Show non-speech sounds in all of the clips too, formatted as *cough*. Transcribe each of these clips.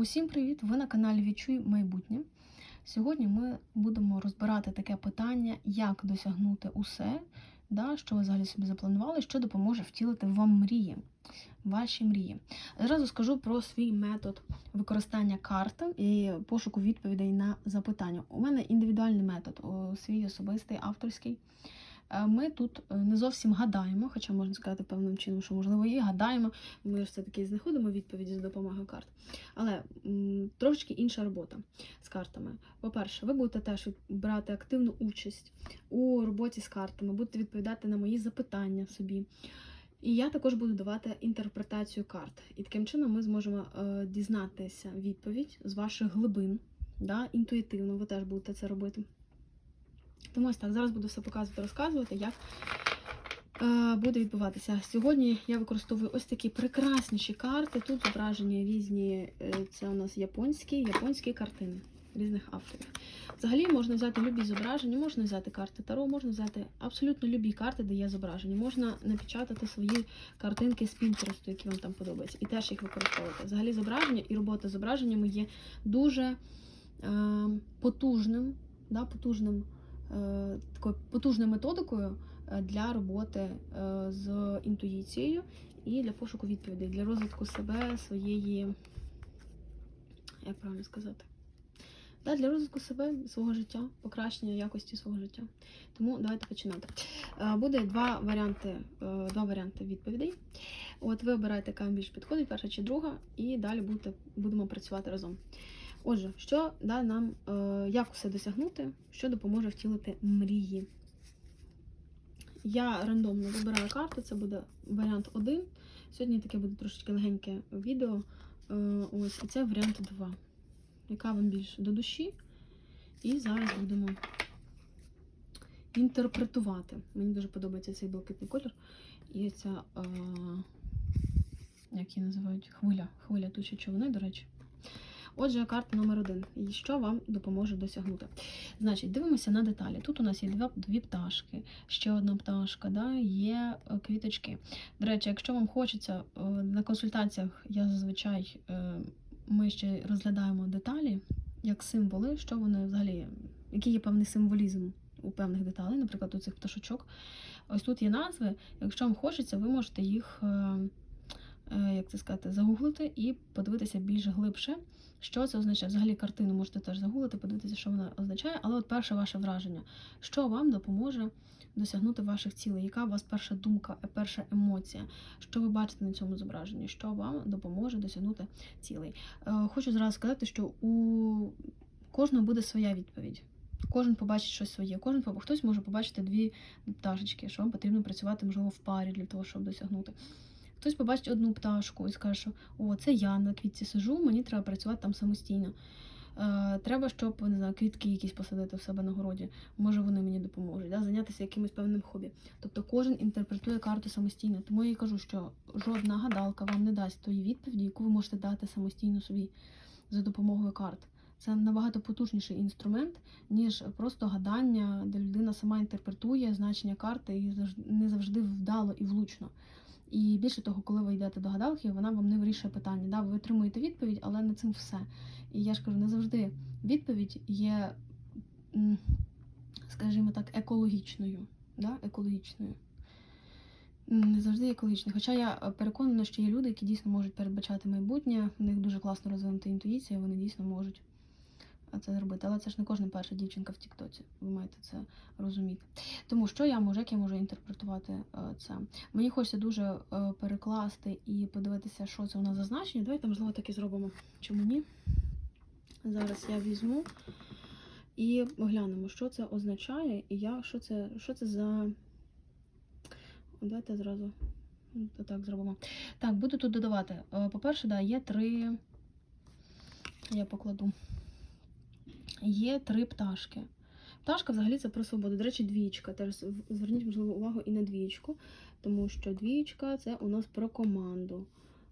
Усім привіт! Ви на каналі Відчуй майбутнє. Сьогодні ми будемо розбирати таке питання, як досягнути усе, да, що ви взагалі собі запланували, що допоможе втілити вам мрії, ваші мрії. Зразу скажу про свій метод використання карти і пошуку відповідей на запитання. У мене індивідуальний метод, свій особистий, авторський. Е, Ми тут е, не зовсім гадаємо, хоча можна сказати певним чином, що можливо і гадаємо. Ми ж все-таки знаходимо відповіді за допомогою карт. Але м, трошечки інша робота з картами. По-перше, ви будете теж брати активну участь у роботі з картами, будете відповідати на мої запитання собі. І я також буду давати інтерпретацію карт. І таким чином ми зможемо е, дізнатися відповідь з ваших глибин. Да? Інтуїтивно ви теж будете це робити. Тому ось так, зараз буду все показувати, розказувати, як е, буде відбуватися. Сьогодні я використовую ось такі прекрасніші карти. Тут зображені різні, е, це у нас японські, японські картини різних авторів. Взагалі можна взяти любі зображення, можна взяти карти Таро, можна взяти абсолютно любі карти, де є зображення. Можна напечатати свої картинки з Пінтересту, які вам там подобаються, і теж їх використовувати. Взагалі зображення і робота з зображеннями є дуже е, потужним, да, потужним, такою потужною методикою е, для роботи е, з інтуїцією і для пошуку відповідей, для розвитку себе, своєї, як правильно сказати, да, для розвитку себе, свого життя, покращення якості свого життя. Тому давайте починати. Е, Буде два варіанти, е, два варіанти відповідей. От ви обираєте, яка вам більш підходить, перша чи друга, і далі будете, будемо працювати разом. Отже, що да, нам, е, як усе досягнути, що допоможе втілити мрії. Я рандомно вибираю карту, це буде варіант 1. Сьогодні таке буде трошечки легеньке відео. Е, Ось, і це варіант 2. Яка вам більш до душі? І зараз будемо інтерпретувати. Мені дуже подобається цей блакитний колір. І ця, е, як її називають, хвиля. Хвиля тучі човни, до речі. Отже, карта номер один. І що вам допоможе досягнути? Значить, дивимося на деталі. Тут у нас є дві пташки, ще одна пташка, да, є е, квіточки. До речі, якщо вам хочеться, е, на консультаціях я зазвичай е, ми ще розглядаємо деталі як символи, що вони взагалі, який є певний символізм у певних деталей, наприклад, у цих пташочок. Ось тут є назви. Якщо вам хочеться, ви можете їх, як це сказати, загуглити і подивитися більш глибше. Що це означає? Взагалі картину можете теж загуглити, подивитися, що вона означає. Але от перше ваше враження, що вам допоможе досягнути ваших цілей? Яка у вас перша думка, е, перша емоція? Що ви бачите на цьому зображенні? Що вам допоможе досягнути цілей? Е, Хочу зразу сказати, що у кожного буде своя відповідь. Кожен побачить щось своє. Кожен хтось може побачити дві пташечки, що вам потрібно працювати, можливо, в парі для того, щоб досягнути. Хтось побачить одну пташку і скаже, що о, це я на квітці сижу, мені треба працювати там самостійно. Е, треба, щоб не знаю, квітки якісь посадити в себе на городі. Може, вони мені допоможуть, да? зайнятися якимось певним хобі. Тобто кожен інтерпретує карту самостійно. Тому я і кажу, що жодна гадалка вам не дасть тої відповіді, яку ви можете дати самостійно собі за допомогою карт. Це набагато потужніший інструмент, ніж просто гадання, де людина сама інтерпретує значення карти і не завжди вдало і влучно. І більше того, коли ви йдете до гадалки, вона вам не вирішує питання. Да, ви отримуєте відповідь, але не цим все. І я ж кажу, не завжди відповідь є, скажімо так, екологічною. Да? екологічною. Не завжди екологічною. Хоча я е, переконана, що є люди, які дійсно можуть передбачати майбутнє, в них дуже класно розвинута інтуїція, вони дійсно можуть це зробити. Але це ж не кожна перша дівчинка в Тіктоці. Ви маєте це розуміти. Тому що я можу, як я можу інтерпретувати е, це? Мені хочеться дуже е, перекласти і подивитися, що це у нас за значення. Давайте, можливо, так і зробимо. Чому ні? Зараз я візьму і оглянемо, що це означає, і я, що це, що це за. Давайте зразу так зробимо. Так, буду тут додавати. Е, По-перше, да, є три. Я покладу. Є три пташки. Пташка взагалі це про свободу. До речі, двічка. Теж зверніть, можливо, увагу і на двічку, тому що двічка це у нас про команду.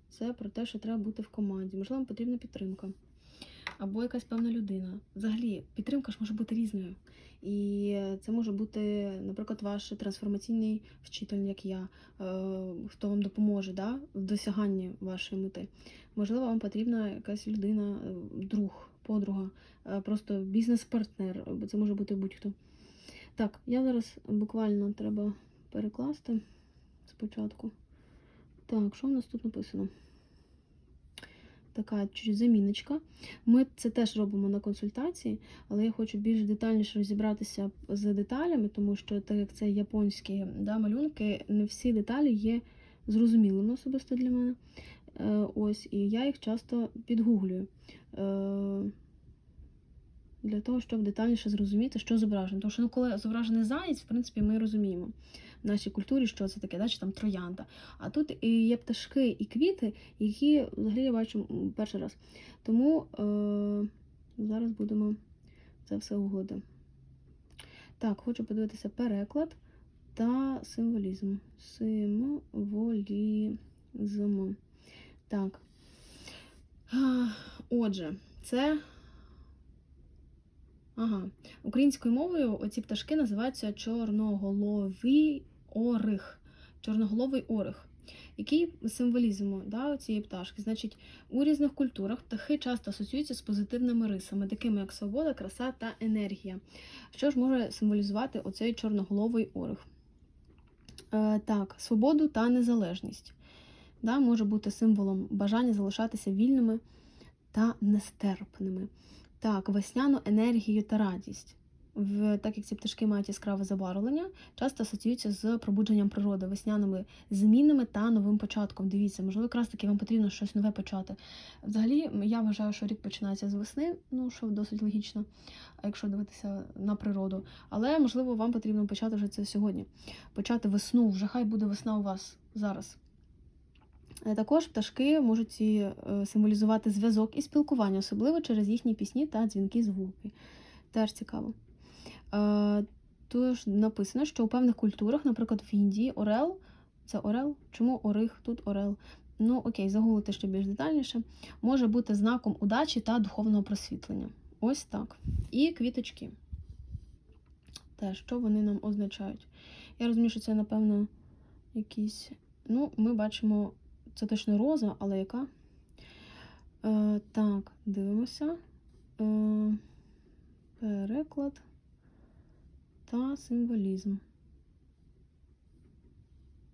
Це про те, що треба бути в команді. Можливо, потрібна підтримка. або якась певна людина. Взагалі, підтримка ж може бути різною. І це може бути, наприклад, ваш трансформаційний вчитель, як я, е, хто вам допоможе да, в досяганні вашої мети. Можливо, вам потрібна якась людина, е, друг, подруга, е, просто бізнес-партнер, це може бути будь-хто. Так, я зараз буквально треба перекласти спочатку. Так, що в нас тут написано? Така заміночка. Ми це теж робимо на консультації, але я хочу більш детальніше розібратися з деталями, тому що так як це японські да, малюнки, не всі деталі є зрозумілими особисто для мене. Е, ось, і я їх часто підгуглюю. Е, для того, щоб детальніше зрозуміти, що зображено. Тому що ну, коли зображений заєць, в принципі, ми розуміємо в нашій культурі, що це таке, да, чи там троянда. А тут і є пташки і квіти, які взагалі я бачу перший раз. Тому е- зараз будемо це все угоди. Так, хочу подивитися переклад та символізм. Символізм. Так. Отже, це. Ага. Українською мовою оці пташки називаються чорноголовий орих. Чорноголовий орих. Який символізм да, цієї пташки? Значить, у різних культурах птахи часто асоціюються з позитивними рисами, такими як свобода, краса та енергія. Що ж може символізувати оцей чорноголовий орих? Е, так, свободу та незалежність. Да, може бути символом бажання залишатися вільними та нестерпними. Так, весняну енергію та радість. В, так як ці пташки мають яскраве забарвлення, часто асоціюються з пробудженням природи, весняними змінами та новим початком. Дивіться, можливо, якраз таки вам потрібно щось нове почати. Взагалі, я вважаю, що рік починається з весни, ну що досить логічно, якщо дивитися на природу. Але можливо, вам потрібно почати вже це сьогодні. Почати весну, вже хай буде весна у вас зараз. Е, Також пташки можуть е, символізувати зв'язок і спілкування, особливо через їхні пісні та дзвінки звуки. Теж цікаво. Е, Тож написано, що у певних культурах, наприклад, в Індії Орел, це Орел? Чому Орих? Тут Орел. Ну, окей, загуглити ще більш детальніше, може бути знаком удачі та духовного просвітлення. Ось так. І квіточки. Те, що вони нам означають. Я розумію, що це, напевно, якісь. Ну, ми бачимо це точно роза, але яка? Е, так, дивимося. Е, переклад та символізм.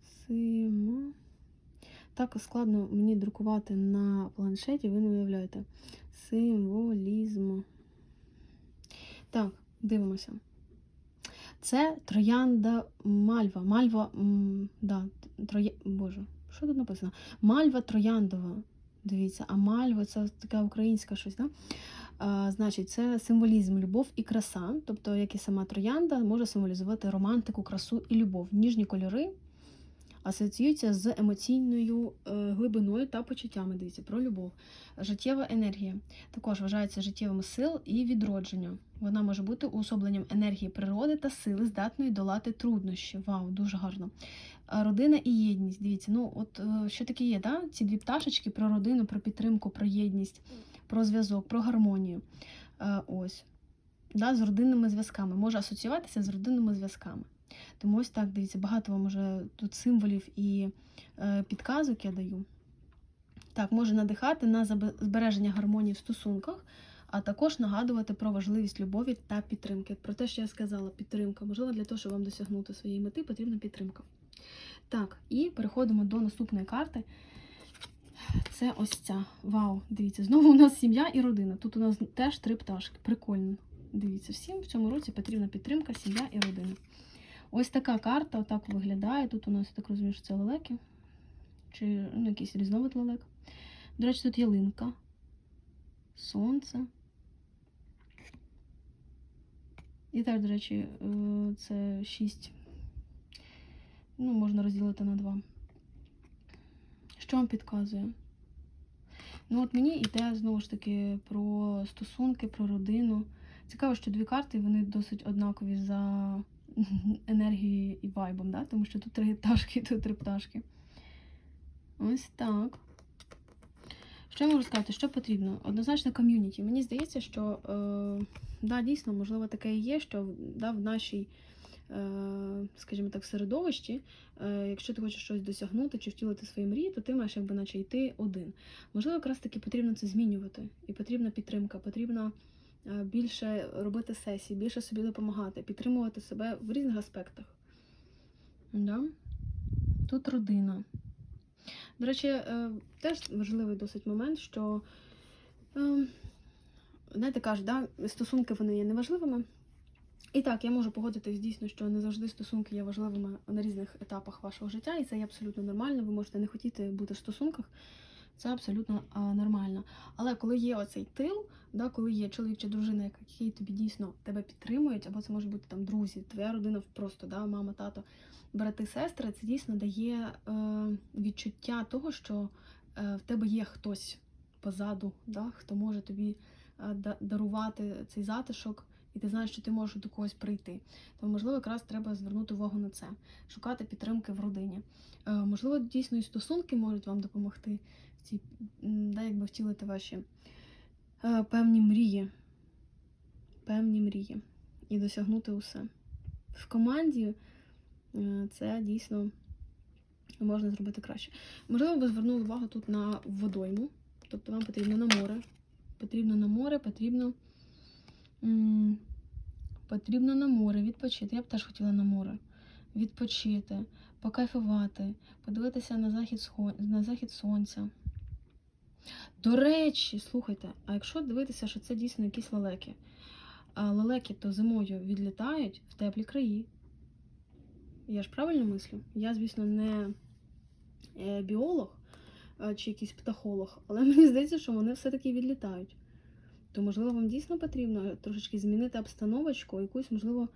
Симо. Так складно мені друкувати на планшеті, ви не уявляєте. Символізм. Так, дивимося. Це троянда мальва. Мальва, да, троя... Боже, що тут написано? Мальва трояндова. Дивіться, а мальва це така українська щось, да? А, значить, це символізм, любов і краса. Тобто, як і сама троянда, може символізувати романтику, красу і любов. Ніжні кольори асоціюються з емоційною е, глибиною та почуттями. Дивіться, про любов. Життєва енергія також вважається життєвим сил і відродження. Вона може бути уособленням енергії природи та сили, здатної долати труднощі. Вау, дуже гарно. Родина і єдність. Дивіться, ну от е, що таке є, да? ці дві пташечки про родину, про підтримку, про єдність, про зв'язок, про гармонію. Е, Ось. Да, з родинними зв'язками. Може асоціюватися з родинними зв'язками. Тому ось так, дивіться, багато вам уже тут символів і е, підказок я даю. Так, може надихати на збереження гармонії в стосунках, а також нагадувати про важливість любові та підтримки. Про те, що я сказала, підтримка. Можливо, для того, щоб вам досягнути своєї мети, потрібна підтримка. Так, і переходимо до наступної карти. Це ось ця. Вау, дивіться, знову у нас сім'я і родина. Тут у нас теж три пташки. Прикольно. Дивіться, всім в цьому році потрібна підтримка, сім'я і родина. Ось така карта, отак виглядає. Тут у нас, я так розумію, що це лелеки. Чи ну, якийсь різновид лелек. До речі, тут ялинка, сонце. І теж, до речі, е, це шість. Ну, можна розділити на два. Що вам підказує? Ну, от мені йде знову ж таки про стосунки, про родину. Цікаво, що дві карти вони досить однакові за *laughs* енергією і вайбом, да? тому що тут три пташки, *laughs* тут три пташки. Ось так. Що я можу сказати, що потрібно? Однозначно ком'юніті. Мені здається, що е, да, дійсно, можливо, таке і є, що да, в нашій, е, скажімо так, середовищі, е, якщо ти хочеш щось досягнути чи втілити свої мрії, то ти маєш якби наче йти один. Можливо, якраз таки потрібно це змінювати. І потрібна підтримка, потрібно е, більше робити сесій, більше собі допомагати, підтримувати себе в різних аспектах. Да? Тут родина. До речі, е, теж важливий досить момент, що, е, знаєте, кажуть, да, стосунки вони є неважливими. І так, я можу погодитись дійсно, що не завжди стосунки є важливими на різних етапах вашого життя, і це є абсолютно нормально. Ви можете не хотіти бути в стосунках, це абсолютно нормально. Але коли є оцей тил, да, коли є чоловік чи дружина, які тобі дійсно тебе підтримують, або це може бути там друзі, твоя родина просто, да, мама, тато, брати, сестри, це дійсно дає е, відчуття того, що е, в тебе є хтось позаду, да, хто може тобі е, дарувати цей затишок, і ти знаєш, що ти можеш до когось прийти. Тому, можливо, якраз треба звернути увагу на це, шукати підтримки в родині. Е, можливо, дійсно і стосунки можуть вам допомогти в цій, да, якби втілити ваші е, певні мрії. Певні мрії. І досягнути усе. В команді е, це дійсно можна зробити краще. Можливо, ви звернули увагу тут на водойму. Тобто вам потрібно на море. Потрібно на море, потрібно. м, Потрібно на море відпочити. Я б теж хотіла на море. Відпочити, покайфувати, подивитися на захід, на захід сонця. До речі, слухайте, а якщо дивитися, що це дійсно якісь лелеки, а лелеки то зимою відлітають в теплі краї. Я ж правильно мислю? Я, звісно, не е, біолог е, чи якийсь птахолог, але *laughs* мені здається, що вони все-таки відлітають. То, можливо, вам дійсно потрібно трошечки змінити обстановочку, якусь, можливо,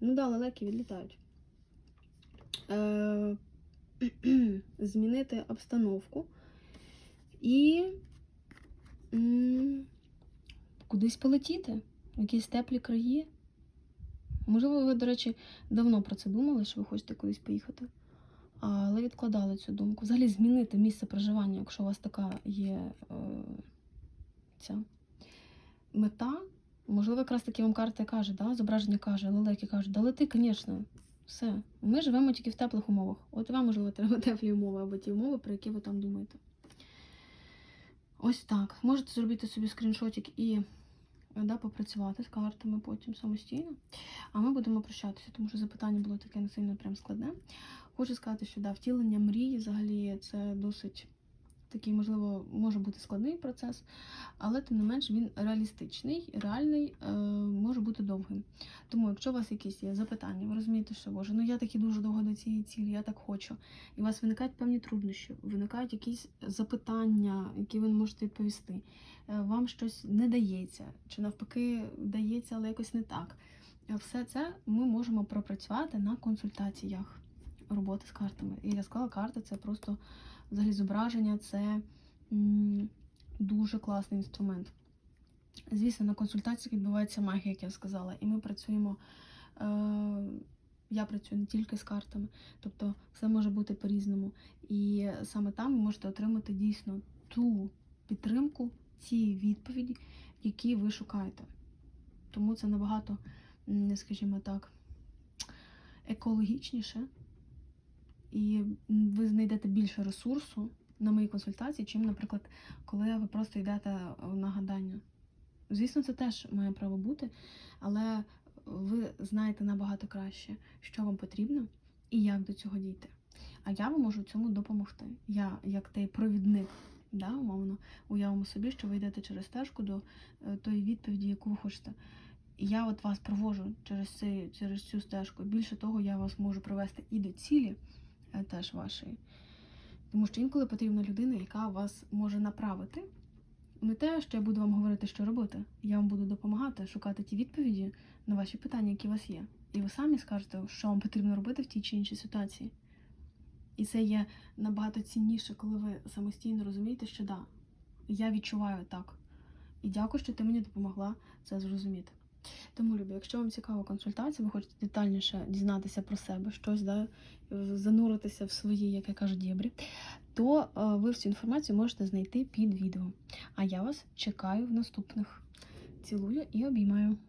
ну да, лелеки відлітають. *clears throat* Змінити обстановку і кудись полетіти, в якісь теплі краї. Можливо, ви, до речі, давно про це думали, що ви хочете кудись поїхати, але відкладали цю думку. Взагалі змінити місце проживання, якщо у вас така є е, ця мета. Можливо, якраз таки вам карта каже, да? зображення каже, лелеки кажуть, да лети, звісно, все. Ми живемо тільки в теплих умовах. От вам, можливо, треба теплі умови або ті умови, про які ви там думаєте. Ось так. Можете зробити собі скріншотик і да, попрацювати з картами потім самостійно. А ми будемо прощатися, тому що запитання було таке не сильно прям складне. Хочу сказати, що да, втілення мрії взагалі це досить такий, можливо, може бути складний процес, але тим не менш він реалістичний, реальний, е, може бути довгим. Тому, якщо у вас якісь є запитання, ви розумієте, що Боже, ну я таки дуже довго до цієї цілі, я так хочу. І у вас виникають певні труднощі, виникають якісь запитання, які ви не можете відповісти. Е, Вам щось не дається, чи навпаки дається, але якось не так. Е, Все це ми можемо пропрацювати на консультаціях роботи з картами. І я сказала, карта це просто взагалі зображення, це дуже класний інструмент. Звісно, на консультаціях відбувається магія, як я сказала, і ми працюємо. Е, я працюю не тільки з картами, тобто все може бути по-різному. І саме там ви можете отримати дійсно ту підтримку, ці відповіді, які ви шукаєте. Тому це набагато, скажімо так, екологічніше. І ви знайдете більше ресурсу на мої консультації, чим, наприклад, коли ви просто йдете е, на гадання. Звісно, це теж має право бути, але ви знаєте набагато краще, що вам потрібно і як до цього дійти. А я вам можу цьому допомогти. Я, як той провідник, да, умовно, уявимо собі, що ви йдете через стежку до е, тої відповіді, яку ви хочете. Я от вас провожу через, цей, через цю стежку. Більше того, я вас можу провести і до цілі теж вашої. Тому що інколи потрібна людина, яка вас може направити. Не те, що я буду вам говорити, що робити. Я вам буду допомагати шукати ті відповіді на ваші питання, які у вас є. І ви самі скажете, що вам потрібно робити в тій чи іншій ситуації. І це є набагато цінніше, коли ви самостійно розумієте, що да, я відчуваю так. І дякую, що ти мені допомогла це зрозуміти. Тому, любі, якщо вам цікава консультація, ви хочете детальніше дізнатися про себе, щось, да, зануритися в свої, як я кажу, дєбрі, то е, ви всю інформацію можете знайти під відео. А я вас чекаю в наступних. Цілую і обіймаю.